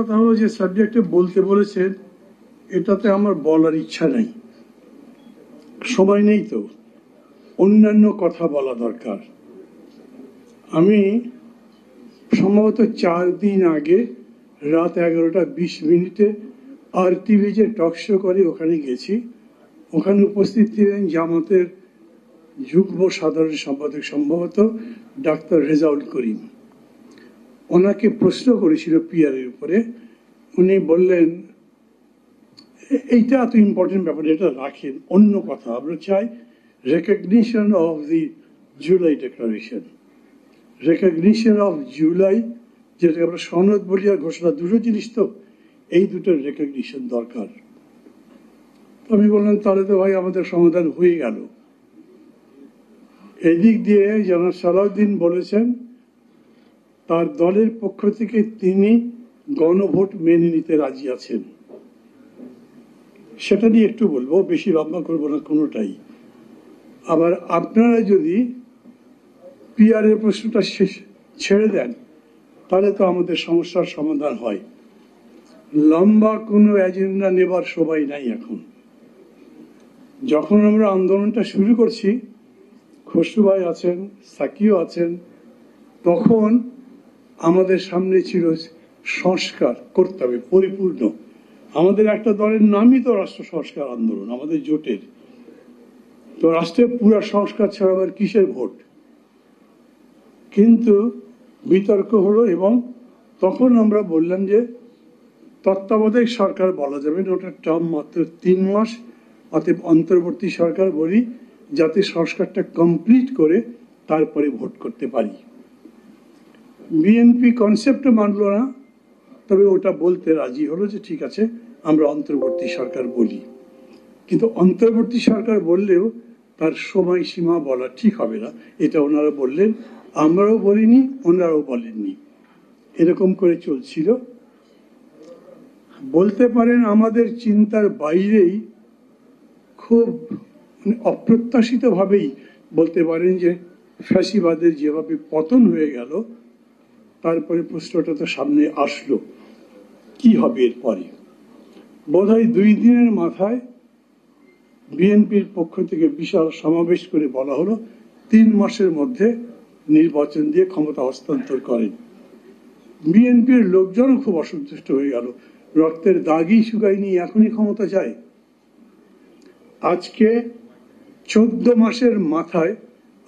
কথা হলো যে সাবজেক্টে বলতে বলেছেন, এটাতে আমার বলার ইচ্ছা নেই। সময় নেই তো। অন্যান্য কথা বলা দরকার। আমি সম্ভবত চার দিন আগে রাত এগারোটা বিশ মিনিটে আর টিভি যে টক শো করে ওখানে গেছি। ওখানে উপস্থিত ছিলেন জামাতের যুগ্ম সাধারণ সম্পাদক, সম্ভবত ডাক্তার রেজাউল করিম। ওনাকে প্রশ্ন করেছিল পিয়ারের উপরে। উনি বললেন, এইটা এত ইম্পর্টেন্ট ব্যাপার, এটা রাখেন, অন্য কথা আমরা চাই। Recognition of the July declaration recognition of July যেটাকে আমরা সনদ বলি আর ঘোষণা, দুটো জিনিস তো, এই দুটোর রেকগনিশন দরকার। আমি বললাম, তাহলে তো ভাই আমাদের সমাধান হয়ে গেল। এদিক দিয়ে জনাব সালাউদ্দিন বলেছেন তার দলের পক্ষ থেকে তিনি গণভোট মেনে নিতে রাজি আছেন। সেটা নিয়ে একটু বলব, বেশি লম্বা করব না কোনোটাই। আবার আপনারা যদি পিআরের প্রশ্নটা শেষ, ছেড়ে দেন, তাহলে তো আমাদের সমস্যার সমাধান হয়। লম্বা কোনো এজেন্ডা নেবার সবাই নাই এখন। যখন আমরা আন্দোলনটা শুরু করছি, খসরু ভাই আছেন, সাকিও আছেন, তখন আমাদের সামনে ছিল সংস্কার করতে হবে পরিপূর্ণ। আমাদের একটা দলের নামই তো রাষ্ট্র সংস্কার আন্দোলন, আমাদের জোটের। তো রাষ্ট্রের পুরো সংস্কার ছাড়া আবার কিসের ভোট? কিন্তু বিতর্ক হলো এবং তখন আমরা বললাম যে তত্ত্বাবধায়ক সরকার বলা যাবে না, ওটা টার্ম মাত্র তিন মাস। অতএব অন্তর্বর্তী সরকার বলি, যাতে সংস্কারটা কমপ্লিট করে তারপরে ভোট করতে পারি। বিএনপি কনসেপ্টও মানলো না। তবে ওটা বলতে রাজি হলো যে, ঠিক আছে, আমরা অন্তর্বর্তী সরকার বলি। কিন্তু অন্তর্বর্তী সরকার বললেও তার সময়সীমা বলা ঠিক হবে না। এটা ওনারা বললেন, আমরাও বলিনি, ওনারাও বলেননি। এরকম করে চলছিল। বলতে পারেন, আমাদের চিন্তার বাইরেই খুব মানে অপ্রত্যাশিতভাবেই বলতে পারেন যে, ফ্যাসিবাদের যেভাবে পতন হয়ে গেল তারপরে প্রশ্নটা তো সামনে আসলো। কি হবে এরপরে? বোধহয় দুই দিনের মাথায় বিএনপির পক্ষ থেকে বিশাল সমাবেশ করে বলা হলো, তিন মাসের মধ্যে নির্বাচন দিয়ে ক্ষমতা হস্তান্তর করেন বিএনপির লোকজনও খুব অসন্তুষ্ট হয়ে গেল। রক্তের দাগই শুকায়নি, এখনই ক্ষমতা চায়। আজকে চোদ্দ মাসের মাথায়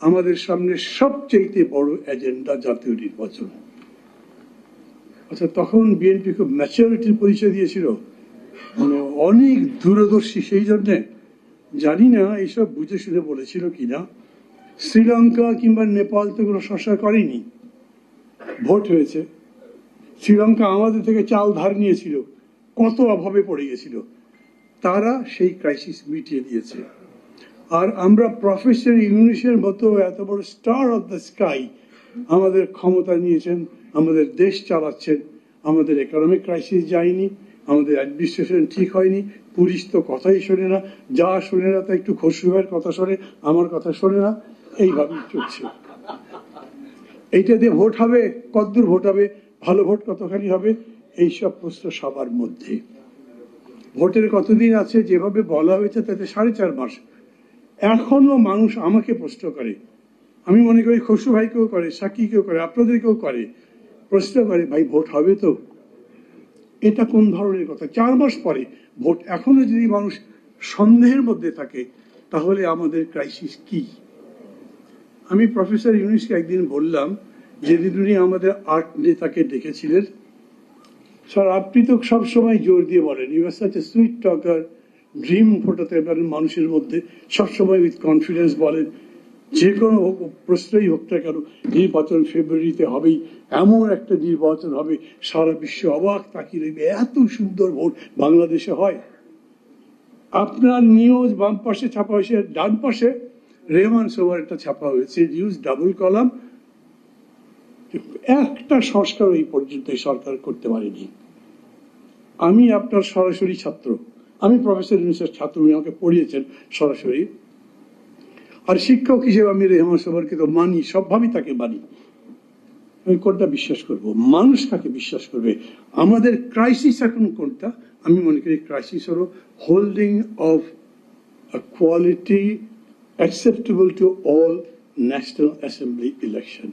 আমাদের সামনে সবচেয়ে বড় এজেন্ডা জাতীয় নির্বাচন। আচ্ছা তখন বিএনপি খুব ম্যাচুরিটির পরিচয় দিয়েছিল। মানে অনেক দূরদর্শী, সেই জন্যে জানি না এইসব বুঝে শুনে বলেছিল কিনা। শ্রীলঙ্কা কিংবা নেপাল তো কোনো সংস্কার করেনি। ভোট হয়েছে। শ্রীলঙ্কা আমাদের থেকে চাল ধার নিয়েছিল। কত অভাবে পড়ে গেছিল। তারা সেই ক্রাইসিস মিটিয়ে দিয়েছে। আর আমরা প্রফেসর ইউনিসের মতো এত বড় স্টার অফ দ্য স্কাই আমাদের ক্ষমতা নিয়েছেন আমাদের দেশ চালাচ্ছেন, আমাদের ইকোনমিক ক্রাইসিস যায়নি, আমাদের অ্যাডমিনিস্ট্রেশন ঠিক হয়নি, পুলিশ তো কথাই শোনে না, যা শোনে না তা একটু খসরুভাইয়ের কথা শোনে, আমার কথা শোনে না, এইভাবেই চলছে। এইটা দিয়ে ভোট হবে, কতদূর ভোট হবে, ভালো ভোট কতখানি হবে, এইসব প্রশ্ন সবার মধ্যে। ভোটের কতদিন আছে, যেভাবে বলা হয়েছে তাতে সাড়ে চার মাস। এখনও মানুষ আমাকে প্রশ্ন করে। আমি মনে করি খসরু ভাইকেও করে, সাকিকেও করে, আপনাদেরকেও করে। প্রশ্ন করে, ভাই, ভোট হবে তো? এটা কোন ধরনের কথা? চার মাস পরে ভোট। এখনও যদি মানুষ সন্দেহের মধ্যে থাকে, তাহলে আমাদের ক্রাইসিস কি? আমি প্রফেসর ইউনিসকে একদিন বললাম যেদিন উনি আমাদের আর্ট নেতাকে ডেকেছিলেন। স্যার, আপনি তো সবসময় জোর দিয়ে বলেন you are sweet talker dream ফোটাতে পারেন মানুষের মধ্যে সবসময় উইথ কনফিডেন্স বলেন। যে কোনো প্রশ্নই হোক না কেন, নির্বাচন ফেব্রুয়ারিতে হবেই। এমন একটা নির্বাচন হবে, সারা বিশ্ব অবাক তাকিয়ে রইবে, এত সুন্দর ভোট বাংলাদেশে হয়। আপনার নিউজ বাম পাশে ছাপা হয়েছে, ডান পাশে রেহমান সোভার একটা ছাপা হয়েছে, নিউজ ডাবল কলাম। একটা সংস্কার এই পর্যন্ত সরকার করতে পারেনি। আমি আপনার সরাসরি ছাত্র, আমি প্রফেসর ইউনিসের ছাত্র, উনি আমাকে পড়িয়েছেন সরাসরি। আর শিক্ষক হিসেবে আমি রেহমান সোভারকে তো মানি, সবভাবেই তাকে মানি। আমি কোনটা বিশ্বাস করব? মানুষ কাকে বিশ্বাস করবে? আমাদের ক্রাইসিস এখন কোনটা? আমি মনে করি ক্রাইসিস হলো holding of quality acceptable to all national assembly election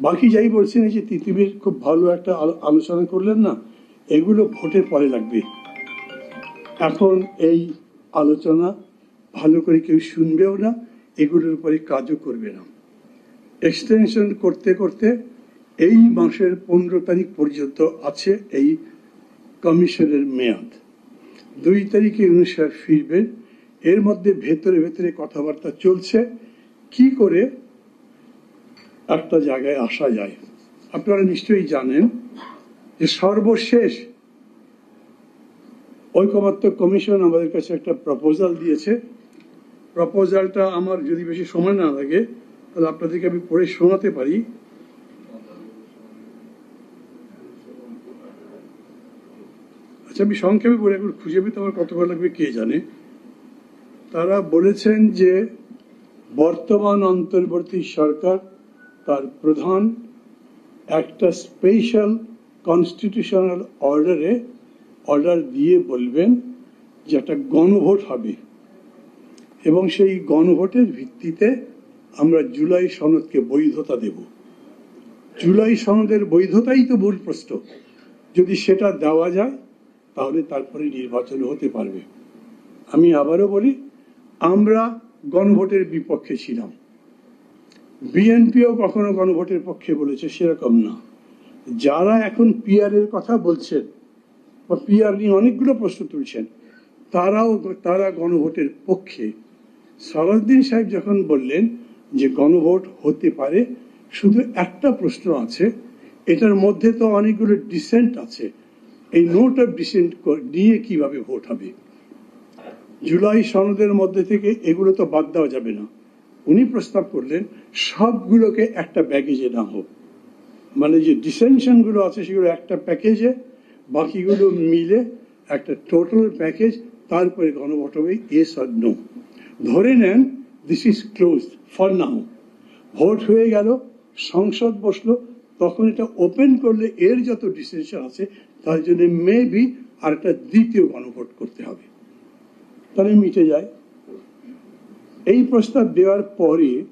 বাকি যাই বলছেন যে তিতিবির খুব ভালো একটা আলো- আলোচনা করলেন না, এগুলো ভোটের পরে লাগবে। এখন এই আলোচনা ভালো করে কেউ শুনবেও না, এগুলোর উপরে কাজও করবে না। এক্সটেনশন করতে করতে এই মাসের পনেরো তারিখ পর্যন্ত আছে এই কমিশনের মেয়াদ। দুই তারিখে অনুসার ফিরবেন এর মধ্যে ভেতরে ভেতরে কথাবার্তা চলছে। কি করে? একটা জায়গায় আসা যায়। আপনারা নিশ্চয়ই জানেন যে সর্বশেষ ঐকমত্য কমিশন আমাদের কাছে একটা প্রপোজাল দিয়েছে। প্রপোজালটা আমার যদি বেশি সময় না লাগে, তাহলে আপনাদেরকে আমি পড়ে শোনাতে পারি। আচ্ছা আমি সংক্ষেপে বলে, এখন খুঁজে পেতে আমার কতক্ষণ লাগবে কে জানে? তারা বলেছেন যে, বর্তমান অন্তর্বর্তী সরকার তার প্রধান একটা স্পেশাল কনস্টিটিউশনাল অর্ডারে অর্ডার দিয়ে বলবেন যে একটা গণভোট হবে। এবং সেই গণভোটের ভিত্তিতে আমরা জুলাই সনদকে বৈধতা দেব। জুলাই সনদের বৈধতাই তো মূল প্রশ্ন। যদি সেটা দেওয়া যায়, তাহলে তারপরে নির্বাচন হতে পারবে। আমি আবারও বলি, আমরা গণভোটের বিপক্ষে ছিলাম। বিএনপিও কখনো গণভোটের পক্ষে বলেছে সেরকম না। যারা এখন পিআর এর কথা বলছেন, বা পিআর নিয়ে অনেকগুলো প্রশ্ন তুলছেন, তারাও, তারা গণভোটের পক্ষে সরাদ্দিন সাহেব যখন বললেন যে গণভোট হতে পারে, শুধু একটা প্রশ্ন আছে, এটার মধ্যে তো অনেকগুলো ডিসেন্ট আছে। এই নোট ডিসেন্ট নিয়ে কীভাবে ভোট হবে? জুলাই সনদের মধ্যে থেকে এগুলো তো বাদ দেওয়া যাবে না। উনি প্রস্তাব করলেন, সবগুলোকে একটা প্যাকেজে না হোক। মানে যে ডিসেনশনগুলো আছে, সেগুলো একটা প্যাকেজে বাকিগুলো মিলে একটা টোটাল প্যাকেজ তারপরে গণভোট হবে এস আর নো ধরে নেন this is close for now vote হয়ে গেল, সংসদ বসল, তখন এটা ওপেন করলে এর যত ডিসিশন আছে, তার জন্য মেবি আর একটা দ্বিতীয় গণভোট করতে হবে। তাহলে মিটে যায়। এই প্রস্তাব দেওয়ার পরে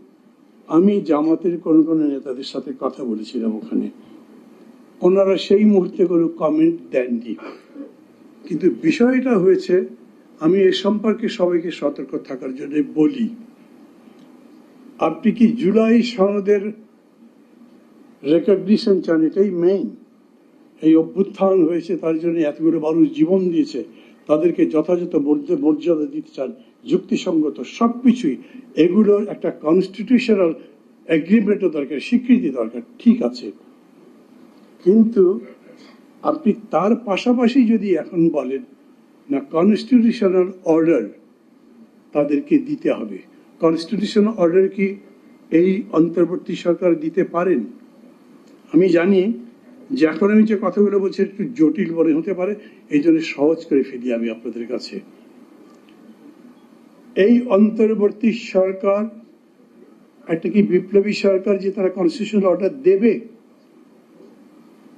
আমি জামাতের কোন কোন নেতাদের সাথে কথা বলেছিলাম ওখানে। ওনারা সেই মুহূর্তে কোনো কমেন্ট দেননি। কিন্তু বিষয়টা হয়েছে আমি এ সম্পর্কে সবাইকে সতর্ক থাকার জন্য বলি। আপনি কি জুলাই সনদের রেকগনিশন চান? এটাই মেইন এই অভ্যুত্থান হয়েছে, তার জন্য এতগুলো মানুষ জীবন দিয়েছে, তাদেরকে যথাযথ মর্য- মর্যাদা দিতে চান, যুক্তিসঙ্গত সব কিছুই এগুলোর একটা কনস্টিটিউশনাল এগ্রিমেন্টও দরকার, স্বীকৃতি দরকার, ঠিক আছে। কিন্তু আপনি তার পাশাপাশি যদি এখন বলেন না কনস্টিটিউশনাল অর্ডার তাদেরকে দিতে হবে। কনস্টিটিউশনাল অর্ডার কি এই অন্তর্বর্তী সরকার দিতে পারেন? আমি জানি যে এখন আমি যে কথাগুলো বলছি একটু জটিল মনে হতে পারে, এই জন্য সহজ করে ফেলি আমি আপনাদের কাছে। এই অন্তর্বর্তী সরকার, একটা কি বিপ্লবী সরকার যে তারা কনস্টিটিউশনাল অর্ডার দেবে?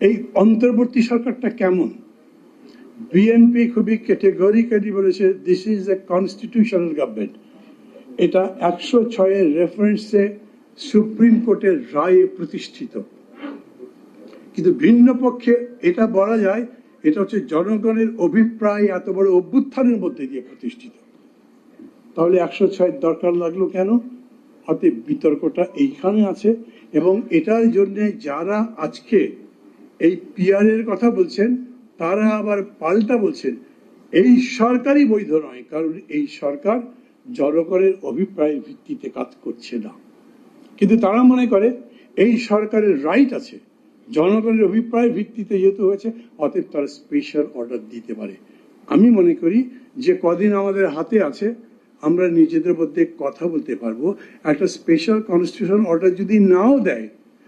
এই অন্তর্বর্তী সরকারটা কেমন? বিএনপি খুবই ক্যাটেগরিক্যালি বলেছে this is a constitutional government এটা একশো ছয়ের রেফারেন্সে সুপ্রিম কোর্টের রায়ে প্রতিষ্ঠিত। কিন্তু ভিন্ন পক্ষে এটা বলা যায়, এটা হচ্ছে জনগণের অভিপ্রায় এত বড় অভ্যুত্থানের মধ্যে দিয়ে প্রতিষ্ঠিত। তাহলে একশো ছয়ের দরকার লাগল কেন? অতএব বিতর্কটা এইখানে আছে এবং এটার জন্য যারা আজকে এই পিআর এর কথা বলছেন তারা আবার পাল্টা বলছেন, এই সরকারই বৈধ নয়, কারণ এই সরকার জনগণের অভিপ্রায়ের ভিত্তিতে কাজ করছে না। কিন্তু তারা মনে করে, এই সরকারের রাইট আছে, জনগণের অভিপ্রায় ভিত্তিতে যেহেতু হয়েছে, অতএব তারা স্পেশাল অর্ডার দিতে পারে। আমি মনে করি যে কদিন আমাদের হাতে আছে, আমরা নিজেদের মধ্যে কথা বলতে পারব, একটা স্পেশাল কনস্টিটিউশন অর্ডার যদি নাও দেয়,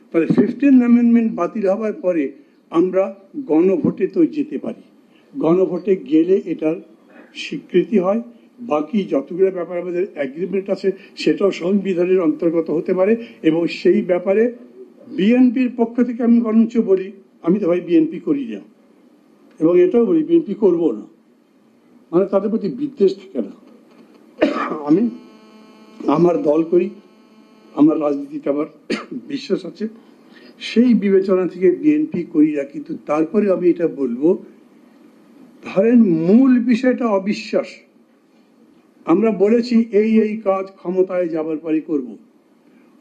তাহলে ফিফটিন অ্যামেন্ডমেন্ট বাতিল হওয়ার পরে আমরা গণভোটে তো যেতে পারি। গণভোটে গেলে এটার স্বীকৃতি হয়। বাকি যতগুলো ব্যাপার আমাদের অ্যাগ্রিমেন্ট আছে, সেটাও সংবিধানের অন্তর্গত হতে পারে এবং সেই ব্যাপারে বিএনপির পক্ষ থেকে আমি বরঞ্চ বলি, আমি তো ভাই বিএনপি করি না। এবং এটাও বলি, বিএনপি করব না। মানে তাদের প্রতি বিদ্বেষ থাকে না। আমি আমার দল করি, আমার রাজনীতিতে আমার বিশ্বাস আছে। সেই বিবেচনা থেকে বিএনপি করি না, কিন্তু তারপরে আমি এটা বলব, ধরেন মূল বিষয়টা অবিশ্বাস। আমরা বলেছি এই এই কাজ ক্ষমতায় যাবার পরে করব।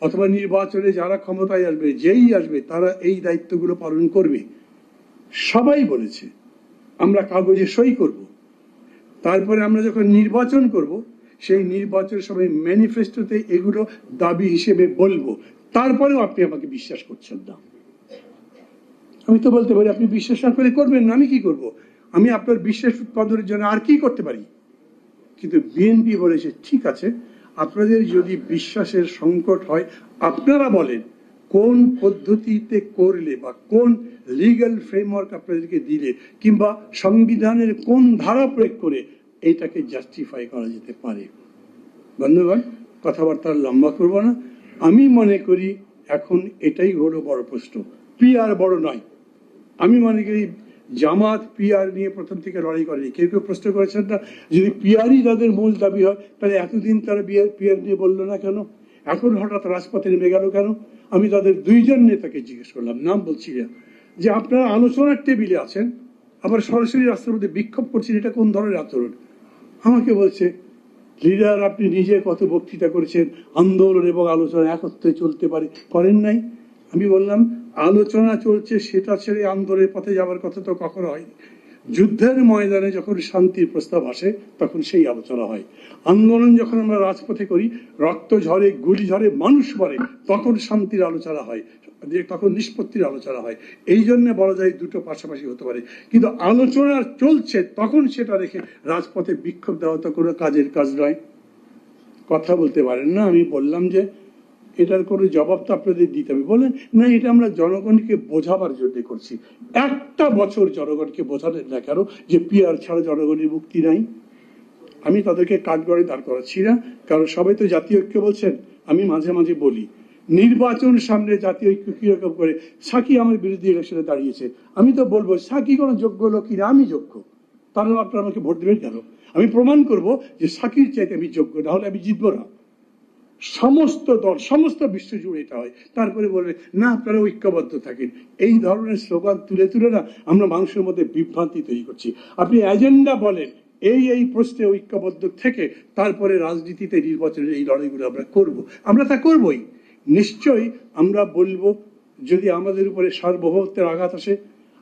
অথবা নির্বাচনে যারা ক্ষমতায় আসবে, যেই আসবে, তারা এই দায়িত্বগুলো পালন করবে। সবাই বলেছে, আমরা কাগজে সই করব। তারপরে আমরা যখন নির্বাচন করব, সেই নির্বাচনের সময় ম্যানিফেস্টোতে এগুলো দাবি হিসেবে বলব। তারপরেও আপনি আমাকে বিশ্বাস করছেন না। আমি তো বলতে পারি, আপনি বিশ্বাস না করে করবেন না, আমি কি করব? আমি আপনার বিশ্বাস উৎপাদনের জন্য আর কি করতে পারি? কিন্তু বিএনপি বলেছে, ঠিক আছে, আপনাদের যদি বিশ্বাসের সংকট হয়, আপনারা বলেন কোন পদ্ধতিতে করলে বা কোন লিগ্যাল ফ্রেমওয়ার্ক আপনাদেরকে দিলে কিংবা সংবিধানের কোন ধারা প্রয়োগ করে এটাকে জাস্টিফাই করা যেতে পারে। বন্ধুগণ কথাবার্তা লম্বা করব না। আমি মনে করি এখন এটাই হলো বড় প্রশ্ন। পিআর বড় নয়। আমি মনে করি জামাত পিআর নিয়ে প্রথম থেকে লড়াই করেনি। কেউ কেউ প্রশ্ন করেছেন না, যদি পিআরই তাদের মূল দাবি হয়, তাহলে এতদিন তারা বিআর পিআর নিয়ে বলল না কেন? এখন হঠাৎ রাজপথে নেমে গেল কেন? আমি তাদের দুইজন নেতাকে জিজ্ঞেস করলাম, নাম বলছি যে আপনারা আলোচনার টেবিলে আছেন, আবার সরাসরি রাস্তার মধ্যে বিক্ষোভ করছেন, এটা কোন ধরনের আচরণ? আমাকে বলছে লিডার, আপনি নিজে কত বক্তৃতা করেছেন, আন্দোলন এবং আলোচনা একত্রে চলতে পারে, করেন নাই? আমি বললাম, আলোচনা চলছে, সেটা ছেড়ে আন্দোলনের পথে যাওয়ার কথা তো কখনো হয়নি। যুদ্ধের ময়দানে যখন শান্তির প্রস্তাব আসে, তখন সেই আলোচনা হয়। আন্দোলন যখন আমরা রাজপথে করি, রক্ত ঝরে, গুলি ঝরে, মানুষ মরে, তখন শান্তির আলোচনা হয়, তখন নিষ্পত্তির আলোচনা হয়। এই জন্য বলা যায় দুটো পাশাপাশি হতে পারে। কিন্তু আলোচনা চলছে, তখন সেটা রেখে রাজপথে বিক্ষোভ দেওয়া তো কোনো কাজের কাজ নয়। কথা বলতে পারেন না, আমি বললাম যে এটার কোনো জবাব তো আপনাদের দিতে হবে। বলেন, না, এটা আমরা জনগণকে বোঝাবার জন্য করছি। একটা বছর জনগণকে বোঝালেন না কেন যে পিআর ছাড়া জনগণের মুক্তি নাই? আমি তাদেরকে কাঠগড়ে দাঁড় করাচ্ছি না, কারণ সবাই তো জাতীয় ঐক্য বলছেন। আমি মাঝে মাঝে বলি, নির্বাচন সামনে জাতীয় ঐক্য কীরকম করে সাকি আমার বিরোধী ইলেকশনে দাঁড়িয়েছে। আমি তো বলব, সাকি কোনো যোগ্য লোক কিনা আমি যোগ্য। তাহলে আপনারা আমাকে ভোট দেবেন কেন? আমি প্রমাণ করব যে সাকির চাইতে আমি যোগ্য, না হলে আমি জিতবো না। সমস্ত দল, সমস্ত বিশ্ব জুড়ে এটা হয়। তারপরে বলবে, না, আপনারা ঐক্যবদ্ধ থাকেন। এই ধরনের স্লোগান তুলে তুলে না আমরা মানুষের মধ্যে বিভ্রান্তি তৈরি করছি। আপনি এজেন্ডা বলেন, এই এই প্রশ্নে ঐক্যবদ্ধ থেকে তারপরে রাজনীতিতে নির্বাচনের এই লড়াইগুলো আমরা করব। আমরা তা করবই। নিশ্চয়ই আমরা বলব, যদি আমাদের উপরে সার্বভৌমত্বের আঘাত আসে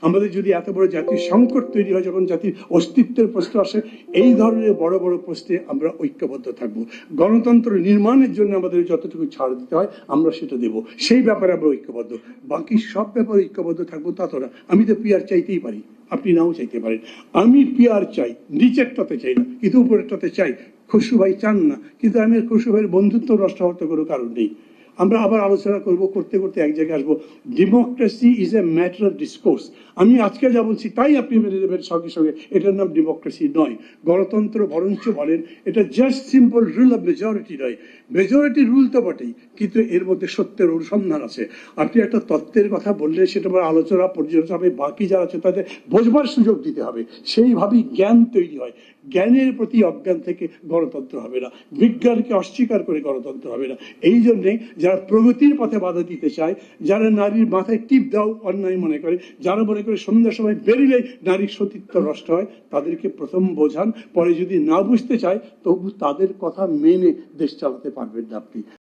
আমাদের যদি এত বড় জাতির সংকট তৈরি হয়, যখন জাতির অস্তিত্বের প্রশ্ন আসে, এই ধরনের বড় বড় প্রশ্নে আমরা ঐক্যবদ্ধ থাকব। গণতন্ত্র নির্মাণের জন্য আমাদের যতটুকু ছাড় দিতে হয়, আমরা সেটা দেব। সেই ব্যাপারে আমরা ঐক্যবদ্ধ। বাকি সব ব্যাপারে ঐক্যবদ্ধ থাকব তা তো না। আমি তো পিয়ার চাইতেই পারি। আপনি নাও চাইতে পারেন। আমি পিয়ার চাই, নিচেরটাতে চাই না, কিন্তু উপরেরটাতে চাই। খুশু ভাই চান না, কিন্তু আমি খুশু ভাইয়ের বন্ধুত্ব নষ্ট হওয়ার তো কোনো কারণ নেই। আমরা আবার আলোচনা করব, করতে করতে এক জায়গায় আসব। Democracy is a matter of discourse আমি আজকে যা বলছি তাই আপনি মেনে নেবেন সঙ্গে সঙ্গে। এটার নাম ডেমোক্রেসি নয়। গণতন্ত্র বরঞ্চ বলেন, এটা just simple rule of majority নয়। মেজরিটি রুল তো বটেই, কিন্তু এর মধ্যে সত্যের অনুসন্ধান আছে। আপনি একটা তত্ত্বের কথা বললে সেটা আমার আলোচনা, পর্যালোচনা বাকি যারা আছে তাদের বোঝবার সুযোগ দিতে হবে। সেইভাবেই জ্ঞান তৈরি হয়। জ্ঞানের প্রতি অজ্ঞান থেকে গণতন্ত্র হবে না। বিজ্ঞানকে অস্বীকার করে গণতন্ত্র হবে না। এই জন্যে যারা প্রগতির পথে বাধা দিতে চায়, যারা নারীর মাথায় টিপ দাও অন্যায় মনে করে, যারা মনে করে সন্ধ্যার সময় বেরিলে নারীর সতীত্ব নষ্ট হয়, তাদেরকে প্রথম বোঝান, পরে যদি না বুঝতে চায়, তবু তাদের কথা মেনে দেশ চালাতে পারবেন না আপনি।